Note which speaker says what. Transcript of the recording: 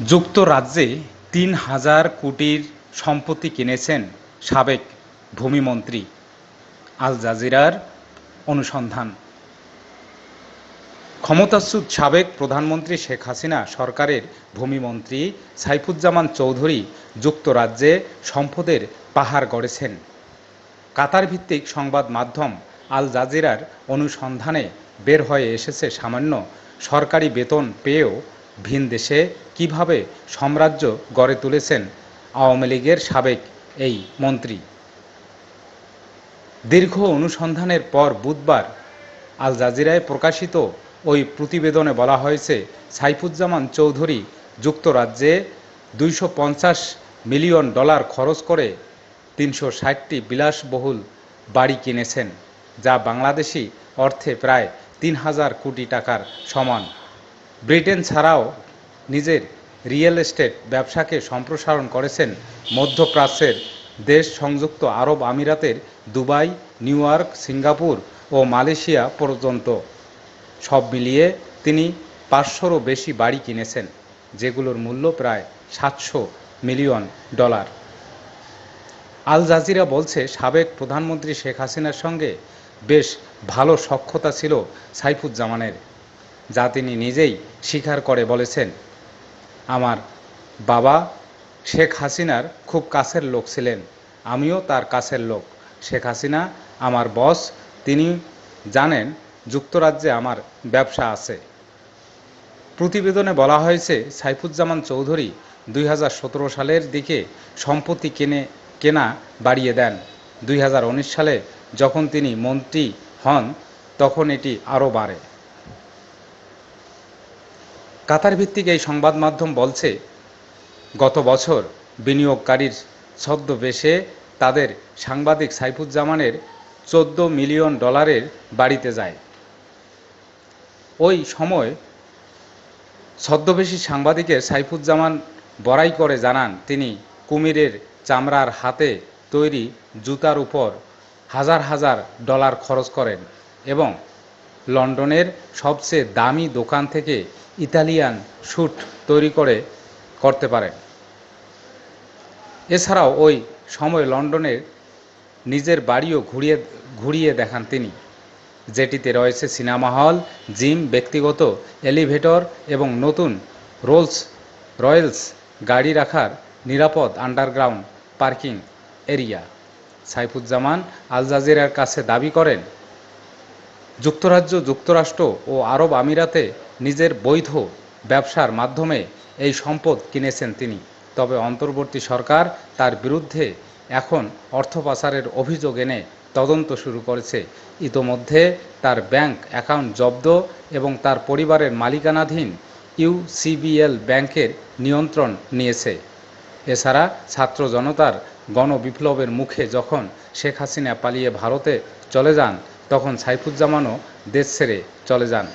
Speaker 1: যুক্তরাজ্যে তিন হাজার কোটির সম্পত্তি কিনেছেন সাবেক ভূমিমন্ত্রী আল জাজিরার অনুসন্ধান। ক্ষমতাচ্যুত সাবেক প্রধানমন্ত্রী শেখ হাসিনা সরকারের ভূমিমন্ত্রী সাইফুজ্জামান চৌধুরী যুক্তরাজ্যে সম্পদের পাহাড় গড়েছেন। কাতার ভিত্তিক সংবাদ মাধ্যম আল জাজিরার অনুসন্ধানে বের হয়ে এসেছে সামান্য সরকারি বেতন পেয়েও ভিন দেশে কীভাবে সাম্রাজ্য গড়ে তুলেছেন আওয়ামী লীগের সাবেক এই মন্ত্রী? দীর্ঘ অনুসন্ধানের পর বুধবার আল জাজিরায় প্রকাশিত ওই প্রতিবেদনে বলা হয়েছে, সাইফুজ্জামান চৌধুরী যুক্তরাজ্যে দুইশো পঞ্চাশ মিলিয়ন ডলার খরচ করে তিনশো ষাটটি বিলাসবহুল বাড়ি কিনেছেন, যা বাংলাদেশি অর্থে প্রায় তিন হাজার কোটি টাকার সমান। ব্রিটেন ছাড়াও নিজের রিয়েল এস্টেট ব্যবসাকে সম্প্রসারণ করেছেন মধ্যপ্রাচ্যের দেশ সংযুক্ত আরব আমিরাতের দুবাই, নিউ ইয়র্ক, সিঙ্গাপুর ও মালয়েশিয়া পর্যন্ত। সব মিলিয়ে তিনি পাঁচশোরও বেশি বাড়ি কিনেছেন, যেগুলোর মূল্য প্রায় সাতশো মিলিয়ন ডলার। আল জাজিরা বলছে, সাবেক প্রধানমন্ত্রী শেখ হাসিনার সঙ্গে বেশ ভালো সখ্যতা ছিল সাইফুজ্জামানের। যা তিনি নিজেই স্বীকার করে বলেছেন। আমার বাবা শেখ হাসিনার খুব কাছের লোক ছিলেন, আমিও তার কাছের লোক। শেখ হাসিনা আমার বস, তিনি জানেন যুক্তরাজ্যে আমার ব্যবসা আছে। প্রতিবেদনে বলা হয়েছে, সাইফুজ্জামান চৌধুরী দুই হাজার সতেরো সালের দিকে সম্পত্তি কেনে, কেনা বাড়িয়ে দেন। দুই হাজার উনিশ সালে যখন তিনি মন্ত্রী হন, তখন এটি আরও বাড়ে। কাতার ভিত্তিক এই সংবাদ মাধ্যম বলছে, গত বছর বিনিয়োগকারীর ছদ্মবেশে তাদের সাংবাদিক সাইফুজ্জামানের চোদ্দ মিলিয়ন ডলারের বাড়িতে যায়। ওই সময় ছদ্মবেশী সাংবাদিকের সাইফুজ্জামান বড়াই করে জানান, তিনি কুমিরের চামড়ার হাতে তৈরি জুতার উপর হাজার হাজার ডলার খরচ করেন এবং লন্ডনের সবচেয়ে দামি দোকান থেকে ইতালিয়ান স্যুট তৈরি করে করতে পারেন। এছাড়াও ওই সময় লন্ডনের নিজের বাড়িও ঘুরিয়ে ঘুরিয়ে দেখান তিনি। যেটিতে রয়েছে সিনেমা হল, জিম, ব্যক্তিগত এলিভেটর এবং নতুন রোলস রয়েলস গাড়ি রাখার নিরাপদ আন্ডারগ্রাউন্ড পার্কিং এরিয়া। সাইফুজ্জামান আল জাজিরার কাছে দাবি করেন যুক্তরাজ্য, যুক্তরাষ্ট্র ও আরব আমিরাতে নিজের বৈধ ব্যবসার মাধ্যমে এই সম্পদ কিনেছেন তিনি। তবে অন্তর্বর্তী সরকার তার বিরুদ্ধে এখন অর্থ পাচারের অভিযোগ এনে তদন্ত শুরু করেছে। ইতোমধ্যে তার ব্যাংক অ্যাকাউন্ট জব্দ এবং তার পরিবারের মালিকানাধীন ইউসিবিএল ব্যাংকের নিয়ন্ত্রণ নিয়েছে। এছাড়া ছাত্র জনতার গণবিপ্লবের মুখে যখন শেখ হাসিনা পালিয়ে ভারতে চলে যান তখন সাইফুজ্জামানও দেশ ছেড়ে চলে যান।